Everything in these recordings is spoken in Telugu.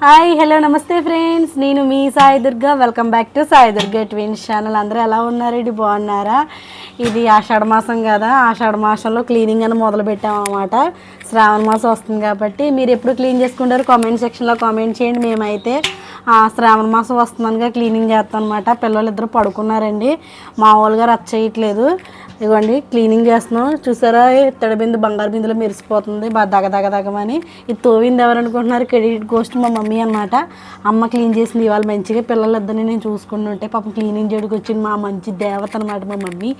హాయ్ హలో నమస్తే ఫ్రెండ్స్. నేను మీ Sai Durga. Welcome back to Sai Durga twins channel. అందరూ ఎలా ఉన్నారండి? బాగున్నారా? ఇది ఆషాఢ మాసం కదా. ఆషాఢ మాసంలో క్లీనింగ్ అని మొదలు పెట్టామన్నమాట శ్రావణ మాసం వస్తుంది కాబట్టి మీరు ఎప్పుడు క్లీన్ చేసుకుంటారు కామెంట్ సెక్షన్లో కామెంట్ చేయండి. మేమైతే శ్రావణ మాసం వస్తుందనిగా క్లీనింగ్ చేస్తాం అనమాట పిల్లలు ఇద్దరు పడుకున్నారండి మామూలుగా రచ్చ చేయట్లేదు ఇదిగోండి క్లీనింగ్ చేస్తున్నాం. చూసారా? ఇత్తడి బిందు బంగారు బిందులో మెరిసిపోతుంది. బాగా దగ దగమని. ఇది తోవింది ఎవరు అనుకుంటున్నారు? క్రెడిట్ గోస్ట్ మా మమ్మీ అనమాట అమ్మ క్లీన్ చేసింది ఇవాళ మంచిగా పిల్లలిద్దరిని నేను చూసుకుంటుంటే పాపం క్లీనింగ్ చేయడానికి వచ్చింది మా మంచి దేవత అనమాట మా మమ్మీ.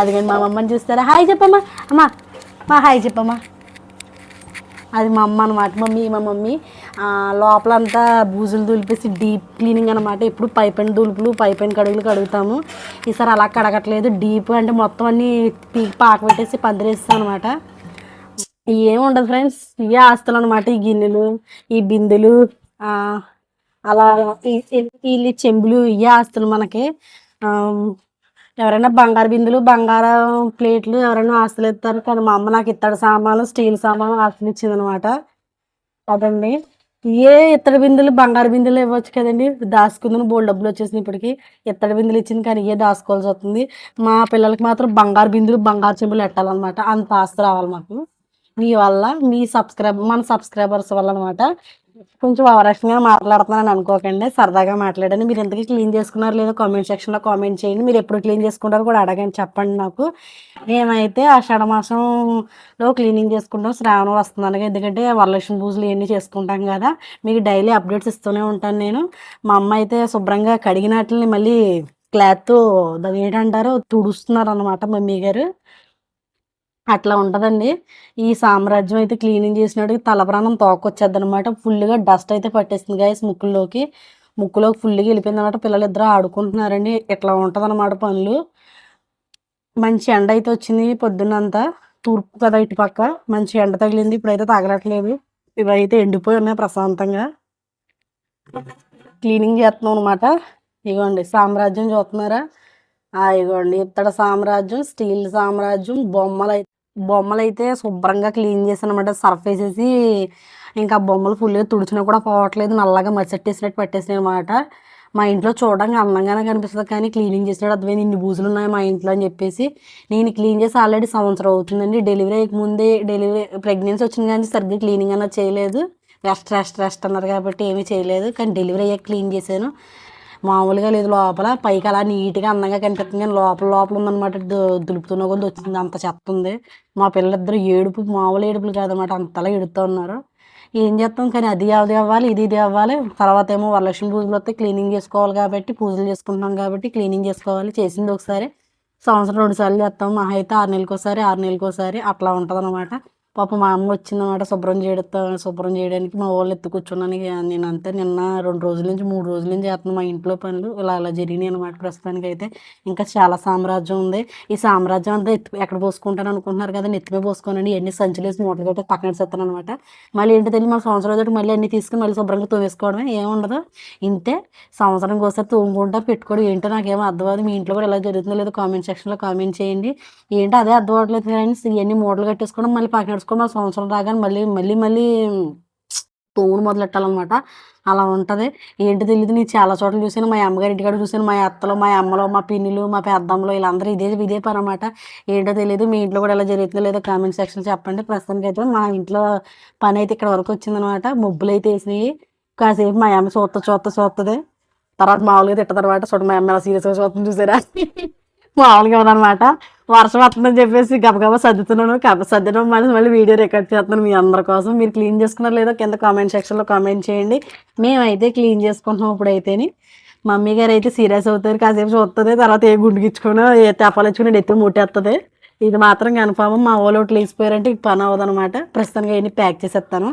అదిగండి మా మమ్మని చూస్తారా? హాయ్ చెప్పమ్మా. అమ్మా మా హాయ్ చెప్పమ్మా. అది మా అమ్మ అనమాట మమ్మీ మా మమ్మీ. లోపలంతా బూజులు దులిపేసి డీప్ క్లీనింగ్ అనమాట ఎప్పుడు పైపైన దులుపులు పైపైన కడుగులు కడుగుతాము. ఈసారి అలా కడగట్లేదు. డీప్ అంటే మొత్తం అన్నీ పీకి పాక పెట్టేసి పందిరేస్తాం అనమాట ఏముండదు ఫ్రెండ్స్ ఇవే ఆస్తులు అనమాట ఈ గిన్నెలు ఈ బిందెలు అలా వీళ్ళు చెంబులు ఇవే ఆస్తులు మనకి ఎవరైనా బంగారు బిందులు బంగారం ప్లేట్లు ఎవరైనా ఆస్తులు ఇస్తారు కానీ మా అమ్మ నాకు ఇత్తడి సామాను స్టీల్ సామాను ఆస్తులు ఇచ్చింది అనమాట అదండి. ఏ ఇత్తడి బిందులు బంగారు బిందులు ఇవ్వచ్చు కదండి? దాచుకుందని బోల్ డబ్బులు వచ్చేసింది ఇప్పటికి. ఇత్తడి బిందులు ఇచ్చింది కానీ ఏ దాచుకోవాల్సి వస్తుంది? మా పిల్లలకి మాత్రం బంగారు బిందులు బంగారు చెంబులు పెట్టాలన్నమాట. అంత ఆస్తి రావాలి మాకు. మీ వల్ల మీ సబ్స్క్రైబ్ మన సబ్స్క్రైబర్స్ వల్ల అనమాట. కొంచెం అవరాక్షంగా మాట్లాడుతున్నాను అనుకోకండి సరదాగా మాట్లాడండి. మీరు ఎంతకీ క్లీన్ చేసుకున్నారు లేదో కామెంట్ సెక్షన్లో కామెంట్ చేయండి. మీరు ఎప్పుడు క్లీన్ చేసుకుంటారో కూడా అడగండి చెప్పండి నాకు. నేనైతే ఆషాఢ మాసంలో క్లీనింగ్ చేసుకుంటాం శ్రావణం వస్తున్నాను ఎందుకంటే వరలక్ష్మి పూజలు ఇవన్నీ చేసుకుంటాం కదా. మీకు డైలీ అప్డేట్స్ ఇస్తూనే ఉంటాను నేను. మా అమ్మ అయితే శుభ్రంగా కడిగినట్లని మళ్ళీ క్లాత్ దాన్ని ఏంటంటారో తుడుస్తున్నారు అనమాట మమ్మీ గారు. అట్లా ఉంటుందండి. ఈ సామ్రాజ్యం అయితే క్లీనింగ్ చేసినట్టుగా తలప్రాణం తోకొచ్చేద్ది అనమాట ఫుల్గా డస్ట్ అయితే పట్టేస్తుంది గాయస్ ముక్కుల్లోకి. ముక్కులోకి ఫుల్గా వెళ్ళిపోయింది అనమాట పిల్లలు ఇద్దరు ఆడుకుంటున్నారండి. ఇట్లా ఉంటుందన్నమాట పనులు. మంచి ఎండ అయితే వచ్చింది పొద్దున్నంతా. తూర్పు కదా ఇటు పక్క. మంచి ఎండ తగిలింది. ఇప్పుడైతే తగలట్లేదు. ఇవైతే ఎండిపోయి ఉన్నాయి ప్రశాంతంగా. క్లీనింగ్ చేస్తున్నాం అనమాట ఇగోండి సామ్రాజ్యం చూస్తున్నారా? ఆ ఇగోండి. ఇత్తడి సామ్రాజ్యం స్టీల్ సామ్రాజ్యం బొమ్మలు అయితే బొమ్మలు అయితే శుభ్రంగా క్లీన్ చేశాను అనమాట సర్ఫ్ వేసేసి ఇంకా బొమ్మలు ఫుల్గా తుడిచినా కూడా పోవట్లేదు. నల్లగా మచ్చట్టేసినట్టు పట్టేసినాయి అనమాట మా ఇంట్లో చూడడానికి అందంగానే కనిపిస్తుంది కానీ క్లీనింగ్ చేసినాడు అర్థమైంది ఇన్ని బూజులు ఉన్నాయి మా ఇంట్లో అని చెప్పేసి నేను క్లీన్ చేసి ఆల్రెడీ సంవత్సరం అవుతుందండి. డెలివరీ అయ్యక ముందే డెలివరీ ప్రెగ్నెన్సీ వచ్చింది కానీ సరిగ్గా క్లీనింగ్ అన్నది చేయలేదు. రెస్ట్ రెస్ట్ రెస్ట్ అన్నారు కాబట్టి ఏమీ చేయలేదు. కానీ డెలివరీ అయ్యాక క్లీన్ చేశాను. మామూలుగా లేదు లోపల. పైకి అలా నీట్గా అందంగా కనిపిస్తుంది కానీ లోపల లోపల ఉందన్నమాట. దులుపుతున్న కొద్ది వచ్చింది. అంత చెత్త ఉంది. మా పిల్లలిద్దరు ఏడుపు మామూలు ఏడుపులు కాదనమాట అంతలా ఎడుతూ ఉన్నారు. ఏం చేస్తాం? కానీ అది అది అవ్వాలి ఇది ఇది అవ్వాలి. తర్వాత ఏమో వరలక్ష్మి పూజలు వస్తే క్లీనింగ్ చేసుకోవాలి కాబట్టి పూజలు చేసుకుంటున్నాం కాబట్టి క్లీనింగ్ చేసుకోవాలి. చేసింది ఒకసారి. సంవత్సరం రెండు సార్లు చేస్తాం. మహా అయితే ఆరు నెలలకు ఒకసారి ఆరు నెలలకు ఒకసారి అట్లా ఉంటుంది అనమాట పాప మా అమ్మ వచ్చిందన్నమాట శుభ్రం చేయడం శుభ్రం చేయడానికి మా వాళ్ళు ఎత్తు కూర్చున్నాను. ఇక నేను అంతే నిన్న రెండు రోజుల నుంచి మూడు రోజుల నుంచి చేస్తున్నాను మా ఇంట్లో పనులు. ఇలా ఇలా జరిగినాయి అనమాట ప్రస్తుతానికి అయితే ఇంకా చాలా సామ్రాజ్యం ఉంది. ఈ సామ్రాజ్యం అంతా ఎత్తు ఎక్కడ పోసుకుంటాను అనుకుంటున్నారు కదా నెత్తిమే పోసుకోనండి ఎన్ని సంచులు వేసి మూటలు కట్టి పక్కన చెప్తాను అనమాట మళ్ళీ ఏంటి తెలియదు మా సంవత్సరం రోజు మళ్ళీ అన్ని తీసుకుని మళ్ళీ శుభ్రంగా తోమేసుకోవడమే. ఏముండదు ఇంతే. సంవత్సరం ఒకసారి తోముకుంటా పెట్టుకోవడం ఏంటో నాకేమో అర్థం అవ్వదు మీ ఇంట్లో కూడా ఎలా జరుగుతుందో లేదో కామెంట్ సెక్షన్లో కామెంట్ చేయండి. ఏంటో అదే అర్థం అవ్వట్లేదు కానీ ఇవన్నీ మూటలు కట్టేసుకోవడం మళ్ళీ పక్కన పెట్టుకోవడం మళ్ళీ సంవత్సరం రాగానే మళ్ళీ మళ్ళీ మళ్ళీ తోడు మొదలెట్టాలన్నమాట. అలా ఉంటుంది. ఏంటి తెలియదు నేను చాలా చోట్ల చూసాను మా అమ్మగారి ఇంటికాడ చూసాను మా అత్తలు మా అమ్మలు మా పిన్నులు మా పెద్దమ్మలు వీళ్ళందరూ ఇదే ఇదే పని అనమాట ఏంటో తెలియదు మీ ఇంట్లో కూడా ఎలా జరుగుతుందో లేదో కామెంట్ సెక్షన్ చెప్పండి. ప్రస్తుతానికి అయితే మా ఇంట్లో పని అయితే ఇక్కడ వరకు వచ్చిందనమాట ముబ్బులు అయితే వేసినాయి. కాసేపు మా అమ్మ చూస్తా చూస్తా చూస్తుంది తర్వాత మామూలుగా తిట్ట తర్వాత చూడ మా అమ్మ సీరియస్గా చూస్తుంది చూసారా? మామూలుగా అనమాట వర్షం వస్తుందని చెప్పేసి గబగబా సర్దుతున్నాను. గబ సర్దడం మళ్ళీ మళ్ళీ వీడియో రికార్డ్ చేస్తున్నాను మీ అందరి కోసం. మీరు క్లీన్ చేసుకున్నారు లేదో కింద కామెంట్ సెక్షన్లో కామెంట్ చేయండి. మేమైతే క్లీన్ చేసుకుంటున్నాం ఇప్పుడైతేని. మమ్మీ గారు అయితే సీరియస్ అవుతారు. కాసేపు చూస్తుంది తర్వాత ఏ గుండుకిచ్చుకున్నా ఏ తెప్పాలు ఎత్తి ముట్టేస్తుంది ఇది మాత్రం కన్ఫామ్. మా వాళ్ళు ఒకటి లేచిపోయారంటే పని అవ్వదు అనమాట ప్రస్తుతానికి అవన్నీ ప్యాక్ చేసేస్తాను.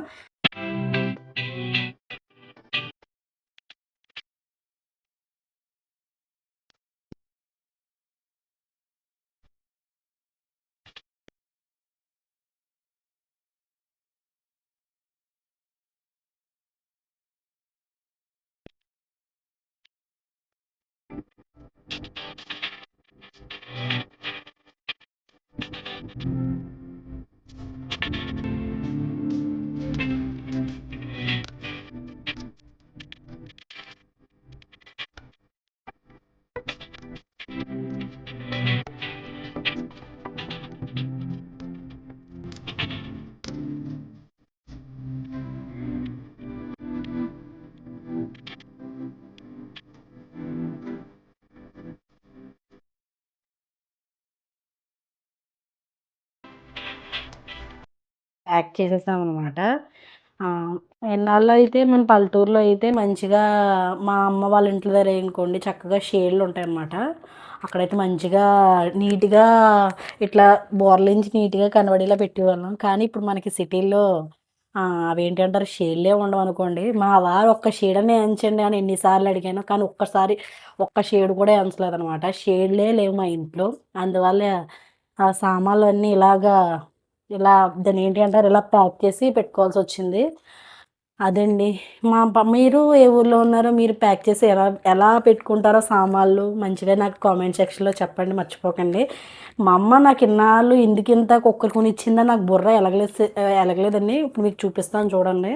ప్యాక్ చేసేసాం అనమాట ఎన్నాళ్ళు అయితే మన పల్లెటూరులో అయితే మంచిగా మా అమ్మ వాళ్ళ ఇంట్లో దగ్గర అనుకోండి చక్కగా షేడ్లు ఉంటాయి అన్నమాట అక్కడైతే మంచిగా నీట్గా ఇట్లా బోర్లించి నీట్గా కనబడేలా పెట్టేవాళ్ళం. కానీ ఇప్పుడు మనకి సిటీల్లో అవేంటి అంటారు? షేడ్లే ఉండవు అనుకోండి. మా వారు ఒక్క షేడ్ అనే ఎంచండి అని ఎన్నిసార్లు అడిగాను. కానీ ఒక్కసారి ఒక్క షేడ్ కూడా ఎంచలేదు అనమాట షేడ్లే లేవు మా ఇంట్లో. అందువల్ల ఆ సామాన్లు అన్నీ ఇలాగా ఇలా దాన్ని ఏంటి అంటారు? ఇలా ప్యాక్ చేసి పెట్టుకోవాల్సి వచ్చింది. అదండి. మా మీరు ఏ ఊర్లో ఉన్నారో మీరు ప్యాక్ చేసి ఎలా ఎలా పెట్టుకుంటారో సామాన్లు మంచిగా నాకు కామెంట్ సెక్షన్లో చెప్పండి మర్చిపోకండి. మా అమ్మ నాకు ఇన్నాళ్ళు ఇందుకు ఇంత కుక్కర్ కొని ఇచ్చిందా నాకు బుర్ర ఎలగలేదు ఎలగలేదండి. ఇప్పుడు మీకు చూపిస్తాను చూడండి.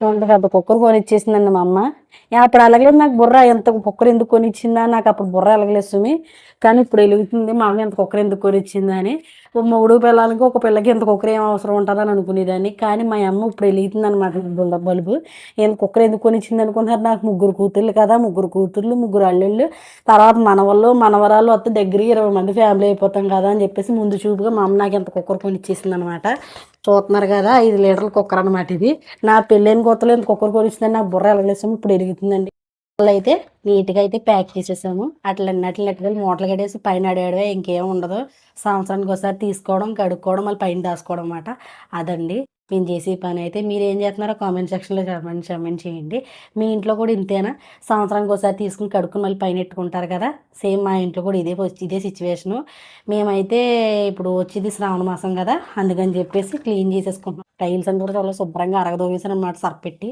చూడండి పెద్ద కుక్కర్ కొని ఇచ్చేసిందండి మా అమ్మ. అప్పుడు అలగలేదు. నాకు బుర్ర ఎంత కుక్కర్ ఎందుకు కొనిచ్చిందా? నాకు అప్పుడు బుర్ర ఎలగలేదు సుమి. కానీ ఇప్పుడు వెలుగుతుంది మా అమ్మ ఎంత కుక్కర్ ఎందుకు కొనిచ్చిందా? అని. మూడు పిల్లలకి ఒక పిల్లకి ఎంత కుక్కర్ ఏం అవసరం ఉంటుందని అనుకునేదాన్ని. కానీ మా అమ్మ ఇప్పుడు వెలుగుతుంది అనమాట బల్బు. ఎంత కుక్కర్ ఎందుకు కొనిచ్చింది? అనుకుంటున్నారు. నాకు ముగ్గురు కూతుర్లు కదా ముగ్గురు కూతుర్లు ముగ్గురు అల్లుళ్ళు. తర్వాత మనవళ్ళు మనవరాలు వస్తే దగ్గర ఇరవై మంది ఫ్యామిలీ అయిపోతాం కదా అని చెప్పేసి ముందు చూపుగా మా అమ్మ నాకు ఎంత కుక్కర్ కొని ఇచ్చేసింది అనమాట చూస్తున్నారు కదా ఐదు లీటర్ల కుక్కర్ అనమాట ఇది. నా పెళ్ళైన కొత్తలో ఎంత కుక్కర్ కొనిచ్చిందని నాకు బుర్ర ఎలగలేసాము ఇప్పుడు ఎరుగుతుందండి అయితే నీట్గా అయితే ప్యాక్ చేసేసాము. అట్లా అట్లా మూటలు కడేసి పైన అడేయడమే ఇంకేం ఉండదు. సంవత్సరానికి ఒకసారి తీసుకోవడం కడుక్కోవడం మళ్ళీ పైన దాచుకోవడం అన్నమాట. అదండి. మేము చేసే పని అయితే మీరు ఏం చేస్తున్నారో కామెంట్ సెక్షన్లో కమెంట్ కమెంట్ చేయండి. మీ ఇంట్లో కూడా ఇంతేనా? సంవత్సరానికి ఒకసారి తీసుకుని కడుక్కుని మళ్ళీ పైన పెట్టుకుంటారు కదా? సేమ్ మా ఇంట్లో కూడా ఇదే ఇదే సిచ్యువేషను. మేమైతే ఇప్పుడు వచ్చేది శ్రావణ మాసం కదా? అందుకని చెప్పేసి క్లీన్ చేసేసుకుంటున్నాం. టైల్స్ అని కూడా చాలా శుభ్రంగా అరగదోవేసాను అనమాట సర్పెట్టి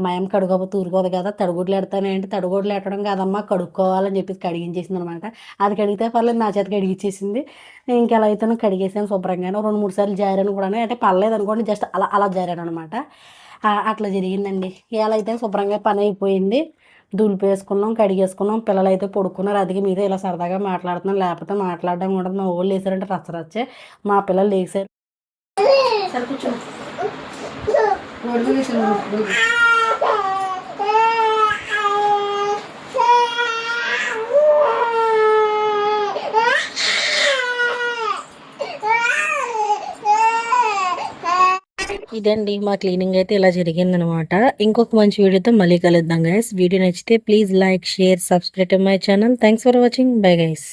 మా కడుగబో తూరుకోదు కదా తడుగుడ్లు ఎడతానంటే తడుగుడ్లు ఎట్టడం కాదమ్మా కడుక్కోవాలని చెప్పేసి కడిగించేసింది అనమాట అది కడిగితే పర్లేదు నా చేత ఇంకా ఇంకెలా అయితే కడిగేసాను శుభ్రంగాను. రెండు మూడు సార్లు జారాను కూడా అంటే పర్లేదు అనుకోండి జస్ట్ అలా అలా జారాను అనమాట అట్లా జరిగిందండి. ఇలా అయితే శుభ్రంగా పని అయిపోయింది దులిపేసుకున్నాం కడిగేసుకున్నాం పిల్లలు అయితే పడుకున్నారు. అదిగి మీద ఇలా సరదాగా మాట్లాడుతున్నాం లేకపోతే మాట్లాడడం కూడా మా ఊళ్ళు వేసారంటే రచ్చరచ్చే మా పిల్లలు లేచారు సరే కూర్చో. ఇదండి మా క్లీనింగ్ అయితే ఇలా జరిగిందనమాట. ఇంకొక మంచి వీడియోతో మళ్ళీ కలుద్దాం గైస్ వీడియో నచ్చితే please like share subscribe my channel. Thanks for watching bye guys